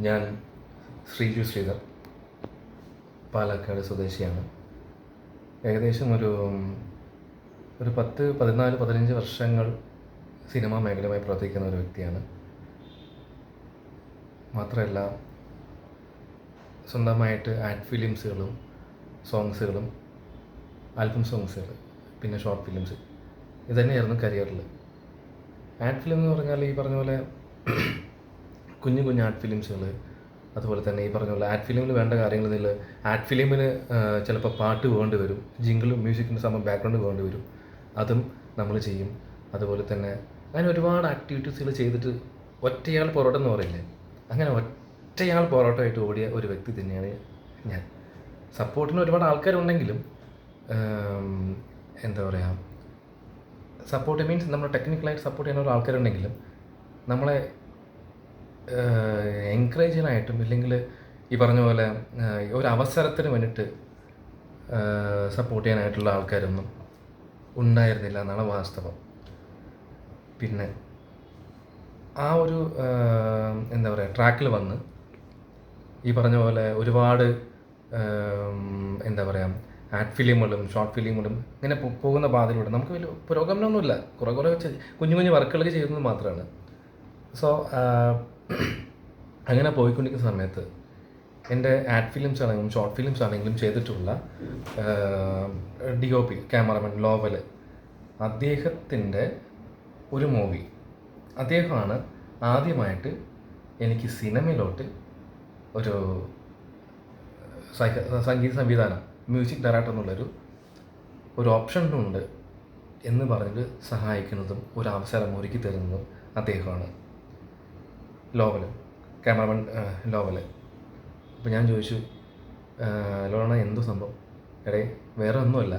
ഞാൻ ശ്രീജു ശ്രീധർ പാലക്കാട് സ്വദേശിയാണ്. ഏകദേശം ഒരു ഒരു പത്ത് പതിനാല് പതിനഞ്ച് വർഷങ്ങൾ സിനിമാ മേഖലയുമായി പ്രവർത്തിക്കുന്ന ഒരു വ്യക്തിയാണ്. മാത്രമല്ല സ്വന്തമായിട്ട് ആഡ് ഫിലിംസുകളും സോങ്സുകളും ആൽബം സോങ്സുകൾ പിന്നെ ഷോർട്ട് ഫിലിംസ് ഇതുതന്നെയായിരുന്നു കരിയറിൽ. ആഡ് ഫിലിം എന്ന് പറഞ്ഞാൽ ഈ പറഞ്ഞ പോലെ കുഞ്ഞു കുഞ്ഞു ആർട്ട് ഫിലിംസുകൾ അതുപോലെ തന്നെ ഈ പറഞ്ഞ പോലെ ആഡ് ഫിലിമിന് വേണ്ട കാര്യങ്ങൾ ഇതിൽ ആഡ് ഫിലിമിന് ചിലപ്പോൾ പാട്ട് വേണ്ടി വരും ജിങ്കിളും മ്യൂസിക്കിന്റെ സമയം ബാക്ക്ഗ്രൗണ്ട് വേണ്ടി വരും അതും നമ്മൾ ചെയ്യും. അതുപോലെ തന്നെ അങ്ങനെ ഒരുപാട് ആക്ടിവിറ്റീസുകൾ ചെയ്തിട്ട് ഒറ്റയാൾ പൊറോട്ട എന്ന് പറയില്ലേ? അങ്ങനെ ഒറ്റയാൾ പൊറോട്ടമായിട്ട് ഓടിയ ഒരു വ്യക്തി തന്നെയാണ് ഞാൻ. സപ്പോർട്ടിന് ഒരുപാട് ആൾക്കാരുണ്ടെങ്കിലും എന്താ പറയുക സപ്പോർട്ട് മീൻസ് നമ്മൾ ടെക്നിക്കലായിട്ട് സപ്പോർട്ട് ചെയ്യുന്ന ഒരു ആൾക്കാരുണ്ടെങ്കിലും നമ്മളെ എൻകറേജ് ചെയ്യാനായിട്ടും ഇല്ലെങ്കിൽ ഈ പറഞ്ഞ പോലെ ഒരു അവസരത്തിന് വേണ്ടിയിട്ട് സപ്പോർട്ട് ചെയ്യാനായിട്ടുള്ള ആൾക്കാരൊന്നും ഉണ്ടായിരുന്നില്ല എന്നാണ് വാസ്തവം. പിന്നെ ആ ഒരു എന്താ പറയുക ട്രാക്കിൽ വന്ന് ഈ പറഞ്ഞ പോലെ ഒരുപാട് എന്താ പറയുക ആഡ് ഫിലിമുകളും ഷോർട്ട് ഫിലിമുകളും ഇങ്ങനെ പോകുന്ന പാതയിലൂടെ നമുക്ക് വലിയ പുരോഗമനമൊന്നുമില്ല. കുറേ കുറേ കുഞ്ഞു കുഞ്ഞു വർക്കുകളൊക്കെ ചെയ്യുന്നത് മാത്രമാണ് സോ അങ്ങനെ പോയിക്കൊണ്ടിരിക്കുന്ന സമയത്ത് എന്റെ ആഡ് ഫിലിംസ് ആണെങ്കിലും ഷോർട്ട് ഫിലിംസ് ആണെങ്കിലും ചെയ്തിട്ടുള്ള D O P cameraman Lovel അദ്ദേഹത്തിന്റെ ഒരു മൂവി അദ്ദേഹമാണ് ആദ്യമായിട്ട് എനിക്ക് സിനിമയിലോട്ട് ഒരു സംഗീത സംവിധാനം മ്യൂസിക് ഡയറക്ടർ എന്നുള്ളൊരു ഒരു ഓപ്ഷൻ ഉണ്ട് എന്ന് പറഞ്ഞിട്ട് സഹായിക്കുന്നതും ഒരു അവസരം ഒരുക്കി തരുന്നതും അദ്ദേഹമാണ്. ലോവൽ ക്യാമറമാൻ ലോവൽ. അപ്പോൾ ഞാൻ ചോദിച്ചു ലോണ എന്തോ സംഭവം? എടേ വേറെ ഒന്നുമല്ല.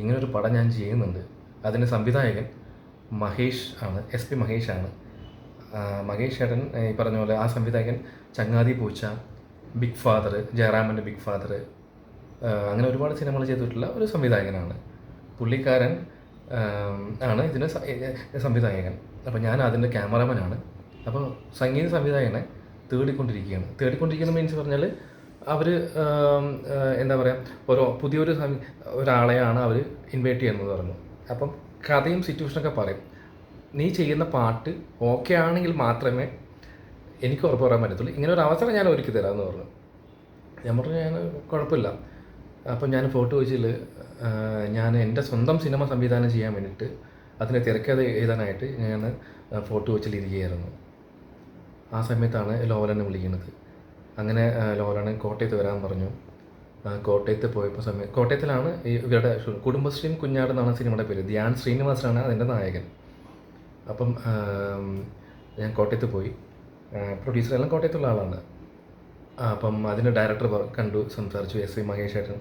ഇങ്ങനൊരു പടം ഞാൻ ചെയ്യുന്നുണ്ട്. അതിന്റെ സംവിധായകൻ മഹേഷ് ആണ് എസ് പി മഹേഷ് ആണ്. മഹേഷ് ചേട്ടൻ ഈ പറഞ്ഞ പോലെ ആ സംവിധായകൻ ചങ്ങാതി പൂച്ച ബിഗ് ഫാദർ ജയറാമന്റെ ബിഗ് ഫാദർ അങ്ങനെ ഒരുപാട് സിനിമകൾ ചെയ്തിട്ടുള്ള ഒരു സംവിധായകനാണ്. പുള്ളിക്കാരൻ ആണ് ഇതിന് സംവിധായകൻ. അപ്പോൾ ഞാൻ അതിന്റെ ക്യാമറമാനാണ്. അപ്പോൾ സംഗീത സംവിധായകനെ തേടിക്കൊണ്ടിരിക്കുകയാണ്. തേടിക്കൊണ്ടിരിക്കുന്ന മീൻസ് പറഞ്ഞാൽ അവർ എന്താ പറയുക ഓരോ പുതിയൊരു ഒരാളെയാണ് അവർ ഇൻവൈറ്റ് ചെയ്യുന്നത് പറഞ്ഞു. അപ്പം കഥയും സിറ്റുവേഷനൊക്കെ പറയും. നീ ചെയ്യുന്ന പാട്ട് ഓക്കെ ആണെങ്കിൽ മാത്രമേ എനിക്ക് ഉറപ്പ് പറയാൻ പറ്റത്തുള്ളൂ. ഇങ്ങനെ ഒരു അവസരം ഞാൻ ഒരുക്കി തരാമെന്ന് പറഞ്ഞു. ഞാൻ പറഞ്ഞു ഞാൻ കുഴപ്പമില്ല. അപ്പം ഞാൻ ഫോട്ടോ വെച്ചിൽ ഞാൻ എന്റെ സ്വന്തം സിനിമ സംവിധാനം ചെയ്യാൻ വേണ്ടിയിട്ട് അതിനെ തിരക്കഥ എഴുതാനായിട്ട് ഞാൻ ഫോട്ടോ വെച്ചിലിരിക്കുകയായിരുന്നു. ആ സമയത്താണ് ലോലനെ വിളിക്കുന്നത്. അങ്ങനെ ലോലനെ കോട്ടയത്ത് വരാൻ പറഞ്ഞു. കോട്ടയത്ത് പോയപ്പോൾ സമയം കോട്ടയത്തിലാണ് ഇവരുടെ കുടുംബശ്രീയും കുടുംബശ്രീം കുഞ്ഞാട് എന്നാണ് സിനിമയുടെ പേര്. ധ്യാൻ ശ്രീനിവാസനാണ് അതിന്റെ നായകൻ. അപ്പം ഞാൻ കോട്ടയത്ത് പോയി. പ്രൊഡ്യൂസർ എല്ലാം കോട്ടയത്തുള്ള ആളാണ്. അപ്പം അതിന്റെ ഡയറക്ടർ കണ്ടു സംസാരിച്ചു. എസ്. വി മഹേഷ് ഏട്ടൻ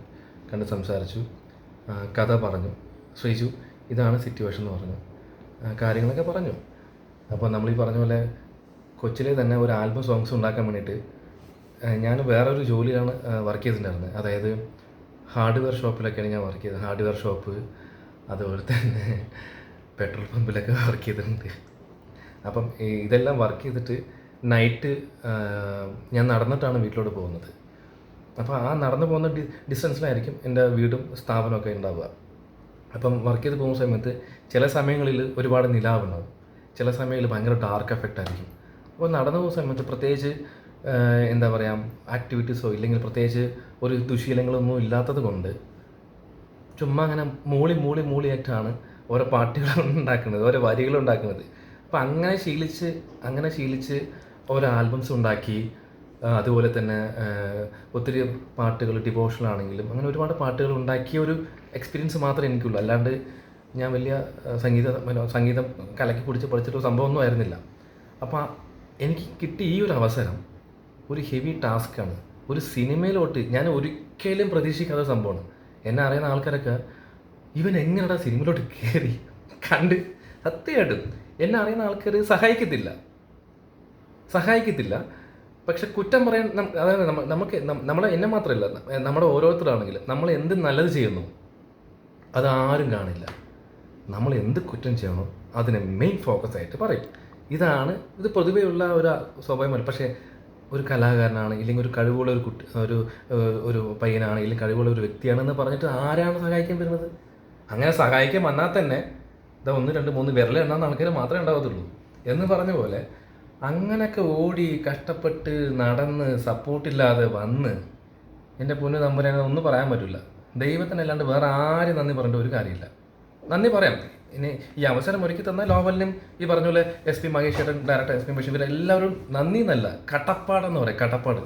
കണ്ട് സംസാരിച്ചു. കഥ പറഞ്ഞു. ശ്രീജു ഇതാണ് സിറ്റുവേഷൻ എന്ന് പറഞ്ഞു. കാര്യങ്ങളൊക്കെ പറഞ്ഞു. അപ്പോൾ നമ്മൾ ഈ പറഞ്ഞ പോലെ കൊച്ചിലെ തന്നെ ഒരു ആൽബം സോങ്സ് ഉണ്ടാക്കാൻ വേണ്ടിയിട്ട് ഞാൻ വേറൊരു ജോലിയാണ് വർക്ക് ചെയ്തിട്ടുണ്ടായിരുന്നത് അതായത് ഹാർഡ്വെയർ ഷോപ്പിലൊക്കെയാണ് ഞാൻ വർക്ക് ചെയ്തത്. ഹാർഡ്വെയർ ഷോപ്പ് അതുപോലെ തന്നെ പെട്രോൾ പമ്പിലൊക്കെ വർക്ക് ചെയ്തിട്ടുണ്ട്. അപ്പം ഇതെല്ലാം വർക്ക് ചെയ്തിട്ട് നൈറ്റ് ഞാൻ നടന്നിട്ടാണ് വീട്ടിലോട്ട് പോകുന്നത്. അപ്പോൾ ആ നടന്നു പോകുന്ന ഡി ഡിസ്റ്റൻസിലായിരിക്കും എന്റെ വീടും സ്ഥാപനമൊക്കെ ഉണ്ടാവുക. അപ്പം വർക്ക് ചെയ്ത് പോകുന്ന സമയത്ത് ചില സമയങ്ങളിൽ ഒരുപാട് നിലാവുണ്ടാവും. ചില സമയങ്ങളിൽ ഭയങ്കര ഡാർക്ക് എഫക്റ്റ് ആയിരിക്കും. അപ്പോൾ നടന്നു പോകുന്ന സമയത്ത് പ്രത്യേകിച്ച് എന്താ പറയുക ആക്ടിവിറ്റീസോ ഇല്ലെങ്കിൽ പ്രത്യേകിച്ച് ഒരു ദുശീലങ്ങളൊന്നും ഇല്ലാത്തത് കൊണ്ട് ചുമ്മാ അങ്ങനെ മൂളി മൂളി മൂളിയായിട്ടാണ് ഓരോ പാട്ടുകൾ ഉണ്ടാക്കുന്നത് ഓരോ വരികൾ ഉണ്ടാക്കുന്നത്. അപ്പം അങ്ങനെ ശീലിച്ച് അങ്ങനെ ശീലിച്ച് ഓരോ ആൽബംസ് ഉണ്ടാക്കി അതുപോലെ തന്നെ ഒത്തിരി പാട്ടുകൾ ഡിവോഷണൽ ആണെങ്കിലും അങ്ങനെ ഒരുപാട് പാട്ടുകൾ ഉണ്ടാക്കിയ ഒരു എക്സ്പീരിയൻസ് മാത്രമേ എനിക്കുള്ളൂ. അല്ലാണ്ട് ഞാൻ വലിയ സംഗീത സംഗീതം കലക്കി കുടിച്ച് പഠിച്ചിട്ട് സംഭവമൊന്നും ആയിരുന്നില്ല. അപ്പോൾ എനിക്ക് കിട്ടിയ ഈ ഒരു അവസരം ഒരു ഹെവി ടാസ്ക്കാണ് ഒരു സിനിമയിലോട്ട് ഞാൻ ഒരിക്കലും പ്രതീക്ഷിക്കാത്ത സംഭവമാണ്. എന്നെ അറിയുന്ന ആൾക്കാരൊക്കെ ഇവൻ എങ്ങനെയാ സിനിമയിലോട്ട് കയറി കണ്ട്? സത്യമായിട്ടും. എന്നെ അറിയുന്ന ആൾക്കാർ സഹായിക്കത്തില്ല. സഹായിക്കത്തില്ല. പക്ഷെ കുറ്റം പറയാൻ അതായത് നമുക്ക് നമ്മളെ എന്നെ മാത്രമല്ല നമ്മുടെ ഓരോരുത്തരാണെങ്കിൽ നമ്മൾ എന്ത് നല്ലത് ചെയ്യുന്നു അത് ആരും കാണില്ല. നമ്മൾ എന്ത് കുറ്റം ചെയ്യണോ അതിനെ മെയിൻ ഫോക്കസ് ആയിട്ട് പറയും. ഇതാണ് ഇത് പ്രതിഭയുള്ള ഒരു സ്വാഭാവികമല്ല പക്ഷേ ഒരു കലാകാരനാണ് ഇല്ലെങ്കിൽ ഒരു കഴിവുള്ള ഒരു കുട്ടി ഒരു ഒരു പയ്യനാണ് ഇല്ലെങ്കിൽ കഴിവുള്ള ഒരു വ്യക്തിയാണെന്ന് പറഞ്ഞിട്ട് ആരാണ് സഹായിക്കാൻ വരുന്നത്? അങ്ങനെ സഹായിക്കാൻ വന്നാൽ തന്നെ ഇതാ ഒന്ന് രണ്ട് മൂന്ന് വിരൽ എണ്ണാൻ ആൾക്കാർ മാത്രമേ ഉണ്ടാവത്തുള്ളൂ. എന്ന് പറഞ്ഞ പോലെ അങ്ങനെയൊക്കെ ഓടി കഷ്ടപ്പെട്ട് നടന്ന് സപ്പോർട്ടില്ലാതെ വന്ന് എന്റെ പൊന്നു നമ്പരാനെ ഒന്നും പറയാൻ പറ്റില്ല ദൈവത്തിനല്ലാണ്ട് വേറെ ആരും നന്ദി പറഞ്ഞിട്ട് ഒരു കാര്യമില്ല. നന്ദി പറയാം. ഇനി ഈ അവസരം ഒരുക്കി തന്ന ലോവലിനും ഈ പറഞ്ഞ പോലെ S P Mahesh director S P Basheer എല്ലാവരും നന്ദി എന്നല്ല കടപ്പാടെന്ന് പറയാം കടപ്പാട്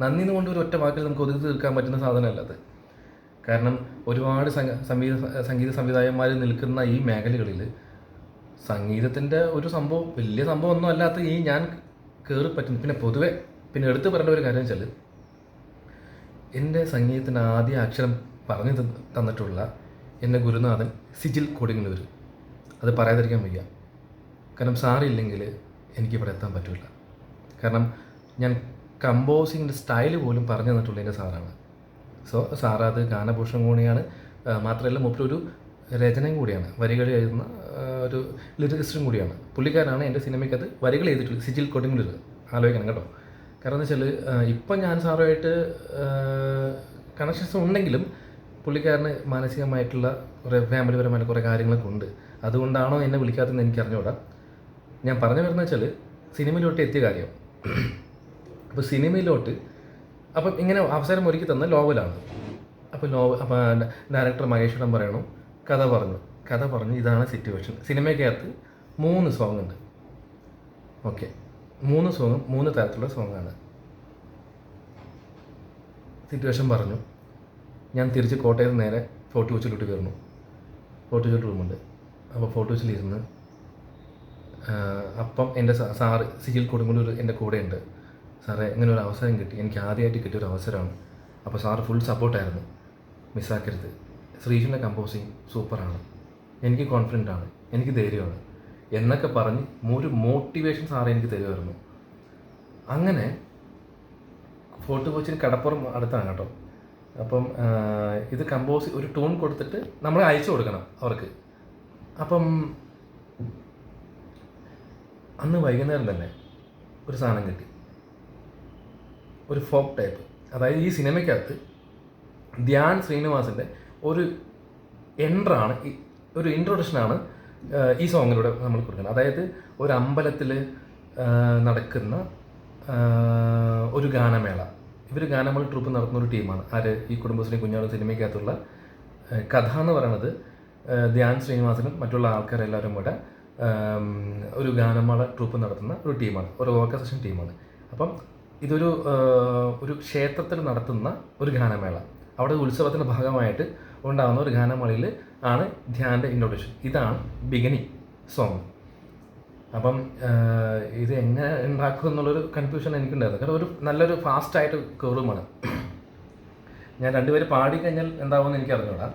നന്ദി എന്ന് കൊണ്ട് ഒരു ഒറ്റ വാക്കിൽ നമുക്ക് ഒതുക്കി തീർക്കാൻ പറ്റുന്ന സാധനമല്ല അത്. കാരണം ഒരുപാട് സംഗീത സംഗീത സംവിധായകന്മാർ നിൽക്കുന്ന ഈ മേഖലകളിൽ സംഗീതത്തിന്റെ ഒരു സംഭവം വലിയ സംഭവം ഒന്നും അല്ലാത്ത ഈ ഞാൻ കയറി പറ്റുന്നു പിന്നെ പൊതുവെ പിന്നെ എടുത്തു പറയേണ്ട ഒരു കാര്യം വെച്ചാൽ എന്റെ സംഗീതത്തിന്റെ ആദ്യ അക്ഷരം പറഞ്ഞു തന്നിട്ടുള്ള എന്റെ ഗുരുനാഥൻ സിജിൽ കൊടുങ്ങല്ലൂർ അത് പറയാതിരിക്കാൻ വയ്യ. കാരണം സാറില്ലെങ്കിൽ എനിക്ക് ഇവിടെ എത്താൻ പറ്റില്ല കാരണം ഞാൻ കമ്പോസിങ്ങിന്റെ സ്റ്റൈൽ പോലും പറഞ്ഞു തന്നിട്ടുള്ള എന്റെ സാറാണ്. സോ സാറത് അത് കൂടിയാണ്. മാത്രമല്ല മുപ്പിലൊരു രചനയും കൂടിയാണ്. വരികൾ എഴുതുന്ന ഒരു ലിറിക്സ്റ്റും കൂടിയാണ്. പുള്ളിക്കാരനാണ് എന്റെ സിനിമയ്ക്ക് അത് വരികൾ എഴുതിയിട്ടുള്ളത്. സിജിൽ കൊടുങ്ങിലൊരു ആലോചിക്കണം കേട്ടോ. കാരണം എന്ന് വെച്ചാൽ ഇപ്പം ഞാൻ സാറുമായിട്ട് കണക്ഷൻസ് ഉണ്ടെങ്കിലും പുള്ളിക്കാരന് മാനസികമായിട്ടുള്ള കുറേ ഫാമിലിപരമായിട്ട് കുറേ കാര്യങ്ങളൊക്കെ ഉണ്ട്. അതുകൊണ്ടാണോ എന്നെ വിളിക്കാത്തതെന്ന് എനിക്ക് അറിഞ്ഞുകൂടാ ഞാൻ പറഞ്ഞു വരുന്നത് വെച്ചാൽ സിനിമയിലോട്ട് എത്തിയ കാര്യം. അപ്പോൾ സിനിമയിലോട്ട് അപ്പം ഇങ്ങനെ അവസരം ഒരുക്കി തന്ന നോവലാണ് അപ്പോൾ നോവൽ അപ്പോൾ ഡയറക്ടർ മഹേശ്വരം പറയണു കഥ പറഞ്ഞു. കഥ പറഞ്ഞു ഇതാണ് സിറ്റുവേഷൻ സിനിമയ്ക്കകത്ത് മൂന്ന് സോങ് ഉണ്ട്. ഓക്കെ മൂന്ന് സോങ്ങും മൂന്ന് തരത്തിലുള്ള സോങ്ങാണ് സിറ്റുവേഷൻ പറഞ്ഞു. ഞാൻ തിരിച്ച് കോട്ടയത്ത് നേരെ ഫോർട്ട് കൊച്ചിലോട്ട് കയറുന്നു. ഫോർട്ട് കൊച്ചിൽ റൂമുണ്ട്. അപ്പോൾ ഫോർട്ട് കൊച്ചിലിരുന്ന് അപ്പം എന്റെ സാറ് സിജിൽ കൊടുങ്ങല്ലൂർ എന്റെ കൂടെയുണ്ട്. സാറേ ഇങ്ങനെ ഒരു അവസരം കിട്ടി. എനിക്ക് ആദ്യമായിട്ട് കിട്ടിയ ഒരു അവസരമാണ്. അപ്പോൾ സാറ് ഫുൾ സപ്പോർട്ടായിരുന്നു. മിസ്സാക്കരുത്. ശ്രീജിന്റെ കമ്പോസിങ് സൂപ്പറാണ്. എനിക്ക് കോൺഫിഡന്റ് ആണ്. എനിക്ക് ധൈര്യമാണ്. എന്നൊക്കെ പറഞ്ഞ് ഒരു മോട്ടിവേഷൻ സാറേ എനിക്ക് തരുമായിരുന്നു. അങ്ങനെ ഫോർട്ട് കൊച്ചിന് കടപ്പുറം അടുത്താണ് കേട്ടോ. അപ്പം ഇത് കമ്പോസ് ഒരു ടൂൺ കൊടുത്തിട്ട് നമ്മൾ അയച്ചു കൊടുക്കണം അവർക്ക്. അപ്പം അന്ന് വൈകുന്നേരം തന്നെ ഒരു സാധനം കിട്ടി. ഒരു ഫോക്ക് ടൈപ്പ്. അതായത് ഈ സിനിമയ്ക്കകത്ത് ധ്യാൻ ശ്രീനിവാസിന്റെ ഒരു എൻട്രാണ് ഒരു ഇൻട്രൊഡക്ഷനാണ് ഈ സോങ്ങിലൂടെ നമ്മൾ കൊടുക്കുന്നത്. അതായത് ഒരു അമ്പലത്തിൽ നടക്കുന്ന ഒരു ഗാനമേള. ഇവർ ഗാനമൽ ട്രൂപ്പ് നടത്തുന്ന ഒരു ടീമാണ് ആര്? ഈ കുടുംബശ്രീ കുഞ്ഞാട് സിനിമയ്ക്കകത്തുള്ള കഥ എന്ന് പറയുന്നത് ആ, ധ്യാൻ ശ്രീനിവാസനും മറ്റുള്ള ആൾക്കാരെല്ലാവരും കൂടെ ഒരു ഗാനമേള ട്രൂപ്പ് നടത്തുന്ന ഒരു ടീമാണ് ഒരു ഓർക്കസ്ട്രേഷൻ ടീമാണ് അപ്പം ഇതൊരു ഒരു ക്ഷേത്രത്തിൽ നടത്തുന്ന ഒരു ഗാനമേള. അവിടെ ഉത്സവത്തിന്റെ ഭാഗമായിട്ട് ഉണ്ടാകുന്ന ഒരു ഗാനമേളയിൽ ആണ് ധ്യാന്റെ ഇൻട്രൊഡക്ഷൻ ഇതാണ് ബിഗിനിങ് സോങ് അപ്പം ഇത് എങ്ങനെ ഉണ്ടാക്കും എന്നുള്ളൊരു കൺഫ്യൂഷൻ എനിക്കുണ്ടായിരുന്നു. കാരണം ഒരു നല്ലൊരു ഫാസ്റ്റായിട്ട് കയറുമാണ് ഞാൻ രണ്ടുപേര് പാടിക്കഴിഞ്ഞാൽ എന്താവുമെന്ന് എനിക്ക് അറിഞ്ഞൂടാ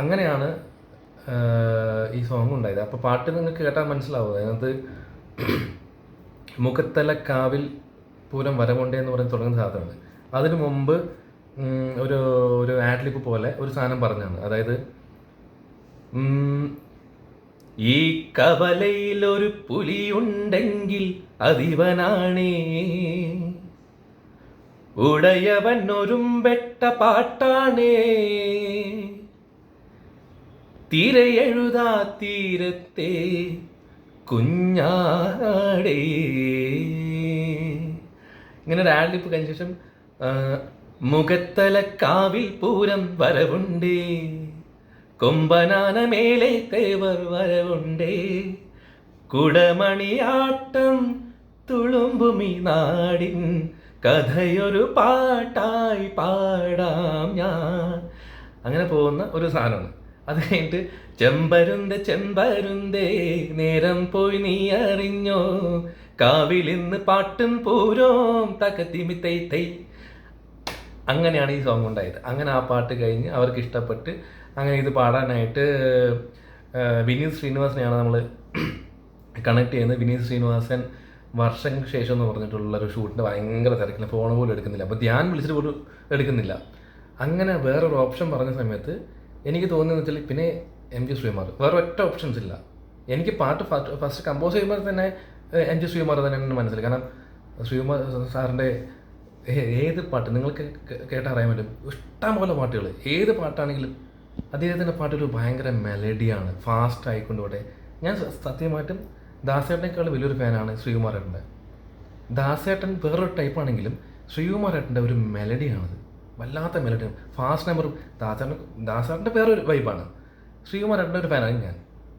അങ്ങനെയാണ് ഈ സോങ് ഉണ്ടായത്. അപ്പോൾ പാട്ട് നിങ്ങൾക്ക് കേട്ടാൽ മനസ്സിലാവും. അതിനകത്ത് മുഖത്തല കാവിൽ പൂരം വരമുണ്ടേ എന്ന് പറഞ്ഞ് തുടങ്ങുന്ന സാധനമാണ്. അതിനു മുമ്പ് ഒരു ഒരു ആഡ്ലിപ്പ് പോലെ ഒരു സാധനം പറഞ്ഞാണ്. അതായത് ഈ കവലയിൽ ഒരു പുലിയുണ്ടെങ്കിൽ അതിവനാണേ. ഉടയവൻ ഒരുമ്പെട്ട പാട്ടാണേ. തിരയെഴുതാ തീരത്തെ കുഞ്ഞാടേ ഇങ്ങനെ ഒരു ആഡ്ലിപ്പ് കഴിഞ്ഞ ശേഷം മുഖത്തലക്കാവിൽ മുഖത്തല കാവിൽ പൂരം വരവുണ്ടേ. കൊമ്പനാന മേലെ തേവർ വരവുണ്ടേ. കുടമണിയാട്ടം തുളുമ്പുമി നാടിൻ കഥയൊരു പാട്ടായി പാടാം ഞാൻ. അങ്ങനെ പോകുന്ന ഒരു സാധനമാണ്. അത് കഴിഞ്ഞിട്ട് ചെമ്പരുന്ത ചെമ്പരുന്തേ നേരം പോയി നീ അറിഞ്ഞോ? കാവിലിന്ന് പാട്ടും പൂരോം തകത്തിമി തൈ തൈ അങ്ങനെയാണ് ഈ സോങ് ഉണ്ടായത്. അങ്ങനെ ആ പാട്ട് കഴിഞ്ഞ് അവർക്ക് ഇഷ്ടപ്പെട്ട് അങ്ങനെ ഇത് പാടാനായിട്ട് വിനീത് ശ്രീനിവാസനെയാണ് നമ്മൾ കണക്ട് ചെയ്യുന്നത്. വിനീത് ശ്രീനിവാസൻ വർഷങ്ങൾക്ക് ശേഷം എന്ന് പറഞ്ഞിട്ടുള്ള ഒരു ഷൂട്ടിന്റെ ഭയങ്കര തിരക്കില്ല. ഫോൺ പോലും എടുക്കുന്നില്ല. അപ്പോൾ ധ്യാൻ വിളിച്ചിട്ട് പോലും എടുക്കുന്നില്ല. അങ്ങനെ വേറൊരു ഓപ്ഷൻ പറഞ്ഞ സമയത്ത് എനിക്ക് തോന്നുന്നത് വെച്ചാൽ പിന്നെ എം ജി ശ്രീമാർ വേറെ ഒറ്റ ഓപ്ഷൻസ് ഇല്ല. എനിക്ക് പാട്ട് ഫസ്റ്റ് കമ്പോസ് ചെയ്യുമ്പോൾ തന്നെ എം ജി ശ്രീമാർ തന്നെ മനസ്സിൽ. കാരണം ശ്രീകുമാർ സാറിന്റെ ഏത് പാട്ട് നിങ്ങൾക്ക് കേട്ടറിയാൻ പറ്റും? ഇഷ്ടം പോലെ പാട്ടുകൾ ഏത് പാട്ടാണെങ്കിലും അദ്ദേഹത്തിന്റെ പാട്ടൊരു ഭയങ്കര മെലഡിയാണ് ഫാസ്റ്റ് ആയിക്കൊണ്ടോട്ടെ. ഞാൻ സത്യമായിട്ടും ദാസേട്ടനേക്കാൾ വലിയൊരു ഫാനാണ് ശ്രീകുമാരേട്ടന്റെ. ദാസേട്ടൻ വേറൊരു ടൈപ്പാണെങ്കിലും ശ്രീകുമാരേട്ടന്റെ ഒരു മെലഡിയാണത്. വല്ലാത്ത മെലഡി ഫാസ്റ്റ് നമ്പറും ദാസേട്ടൻ ദാസേട്ടന്റെ വേറൊരു വൈബാണ് ശ്രീകുമാരേട്ടന്റെ ഒരു ഫാനാണ് ഞാൻ.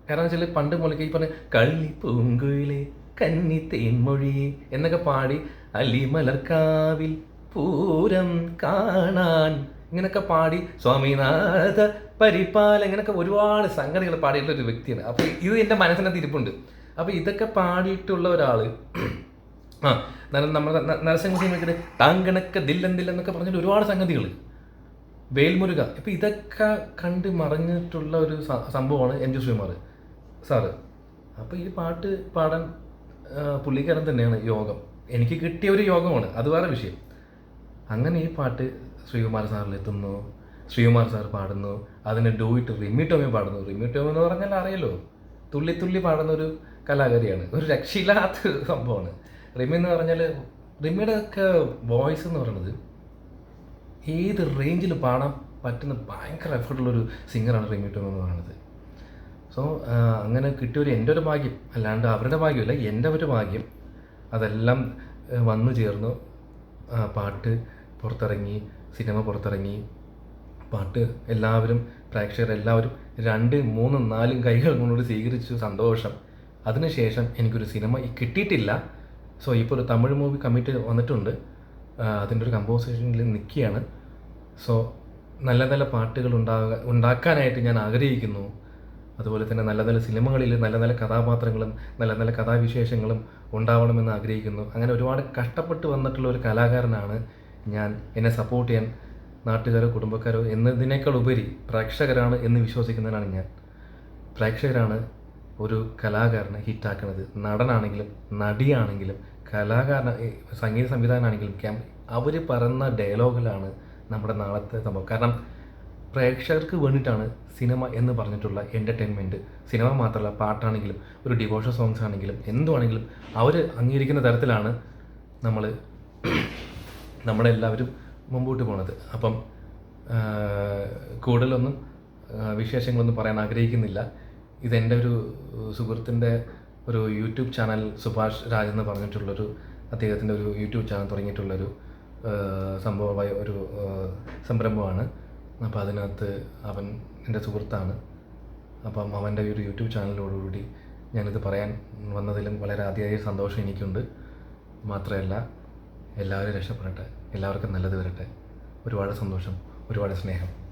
കാരണം വെച്ചാൽ പണ്ട് മുളയ്ക്ക് ഈ പറഞ്ഞ കള്ളി പൂങ്കുയിലെ കന്നി തേൻമൊഴി എന്നൊക്കെ പാടി അലിമലർക്കാവിൽ പൂരം കാണാൻ ഇങ്ങനെയൊക്കെ പാടി സ്വാമിനാഥ പരിപാല ഇങ്ങനെയൊക്കെ ഒരുപാട് സംഗതികൾ പാടിയിട്ടുള്ള ഒരു വ്യക്തിയാണ്. അപ്പോൾ ഇത് എന്റെ മനസ്സിനകത്ത് ഇരിപ്പുണ്ട്. അപ്പോൾ ഇതൊക്കെ പാടിയിട്ടുള്ള ഒരാൾ ആ നമ്മൾ നമ്മുടെ ന- നരസിംഹ സിനിമയ്ക്ക് താങ്കണക്ക ദില്ലൻ എന്നൊക്കെ പറഞ്ഞിട്ട് ഒരുപാട് സംഗതികൾ വേൽമുരുക. ഇപ്പം ഇതൊക്കെ കണ്ട് മറിഞ്ഞിട്ടുള്ള ഒരു സംഭവമാണ് എൻ ജി ശ്രീമാർ സാറ്. അപ്പോൾ ഈ പാട്ട് പാടാൻ പുള്ളിക്കാരൻ തന്നെയാണ് യോഗം. എനിക്ക് കിട്ടിയ ഒരു യോഗമാണ്. അത് വേറെ വിഷയം. അങ്ങനെ ഈ പാട്ട് ശ്രീകുമാർ സാറിൽ എത്തുന്നു. ശ്രീകുമാർ സാർ പാടുന്നു. അതിന് ഡൂയിട്ട് റിമി ടോമി പാടുന്നു. റിമി ടോമി എന്ന് പറഞ്ഞാൽ അറിയല്ലോ. തുള്ളി തുള്ളി പാടുന്ന ഒരു കലാകാരിയാണ്. ഒരു രക്ഷയില്ലാത്ത സംഭവമാണ്. റിമി എന്ന് പറഞ്ഞാൽ റിമിയുടെ ഒക്കെ വോയിസ് എന്ന് പറയുന്നത് ഏത് റേഞ്ചിൽ പാടാൻ പറ്റുന്ന ഭയങ്കര എഫർട്ടുള്ളൊരു സിംഗറാണ് റിമി ടോമി എന്ന് പറയുന്നത്. സോ അങ്ങനെ കിട്ടിയൊരു എന്റെ ഒരു ഭാഗ്യം. അല്ലാണ്ട് അവരുടെ ഭാഗ്യമല്ല എന്റെ ഒരു ഭാഗ്യം. അതെല്ലാം വന്നു ചേർന്നു. പാട്ട് പുറത്തിറങ്ങി സിനിമ പുറത്തിറങ്ങി പാട്ട് എല്ലാവരും പ്രേക്ഷകർ എല്ലാവരും രണ്ട് മൂന്ന് നാലും കൈകൾ കൊണ്ടുകൂടി സ്വീകരിച്ചു സന്തോഷം. അതിനുശേഷം എനിക്കൊരു സിനിമ കിട്ടിയിട്ടില്ല. സോ ഇപ്പോൾ ഒരു തമിഴ് മൂവി കമ്മിറ്റ് വന്നിട്ടുണ്ട്. അതിന്റെ ഒരു കമ്പോസിഷനിൽ നിൽക്കുകയാണ്. സോ നല്ല നല്ല പാട്ടുകൾ ഉണ്ടാകാൻ ഉണ്ടാക്കാനായിട്ട് ഞാൻ ആഗ്രഹിക്കുന്നു. അതുപോലെ തന്നെ നല്ല നല്ല സിനിമകളിൽ നല്ല നല്ല കഥാപാത്രങ്ങളും നല്ല നല്ല കഥാവിശേഷങ്ങളും ഉണ്ടാവണമെന്ന് ആഗ്രഹിക്കുന്നു. അങ്ങനെ ഒരുപാട് കഷ്ടപ്പെട്ട് വന്നിട്ടുള്ള ഒരു കലാകാരനാണ് ഞാൻ എന്നെ സപ്പോർട്ട് ചെയ്യാൻ നാട്ടുകാരോ കുടുംബക്കാരോ എന്നതിനേക്കാൾ ഉപരി പ്രേക്ഷകരാണ് എന്ന് വിശ്വസിക്കുന്നതിനാണ് ഞാൻ. പ്രേക്ഷകരാണ് ഒരു കലാകാരനെ ഹിറ്റാക്കുന്നത്. നടനാണെങ്കിലും നടിയാണെങ്കിലും കലാകാരൻ സംഗീത സംവിധാനമാണെങ്കിലും ക്യാം അവർ പറയുന്ന ഡയലോഗിലാണ് നമ്മുടെ നാളത്തെ സംഭവം. കാരണം പ്രേക്ഷകർക്ക് വേണ്ടിയിട്ടാണ് സിനിമ എന്ന് പറഞ്ഞിട്ടുള്ള എന്റർടൈൻമെന്റ് സിനിമ മാത്രമല്ല പാട്ടാണെങ്കിലും ഒരു ഡിവോഷൻ സോങ്സ് ആണെങ്കിലും എന്തുവാണെങ്കിലും അവർ അംഗീകരിക്കുന്ന തരത്തിലാണ് നമ്മൾ നമ്മളെല്ലാവരും മുമ്പോട്ട് പോണത്. അപ്പം കൂടുതലൊന്നും വിശേഷങ്ങളൊന്നും പറയാൻ ആഗ്രഹിക്കുന്നില്ല. ഇതെന്റെ ഒരു സുഹൃത്തിന്റെ ഒരു യൂട്യൂബ് ചാനൽ സുഭാഷ് രാജ് എന്ന് പറഞ്ഞിട്ടുള്ളൊരു അദ്ദേഹത്തിന്റെ ഒരു യൂട്യൂബ് ചാനൽ തുടങ്ങിയിട്ടുള്ളൊരു സംഭവമായ ഒരു സംരംഭമാണ്. അപ്പോൾ അതിനകത്ത് അവൻ എന്റെ സുഹൃത്താണ്. അപ്പം അവന്റെ ഒരു യൂട്യൂബ് ചാനലിനോടുകൂടി ഞാനിത് പറയാൻ വന്നതിലും വളരെ അതിയായ സന്തോഷം എനിക്കുണ്ട്. മാത്രമല്ല എല്ലാവരും രക്ഷപ്പെടട്ടെ. എല്ലാവർക്കും നല്ലത് വരട്ടെ. ഒരുപാട് സന്തോഷം. ഒരുപാട് സ്നേഹം.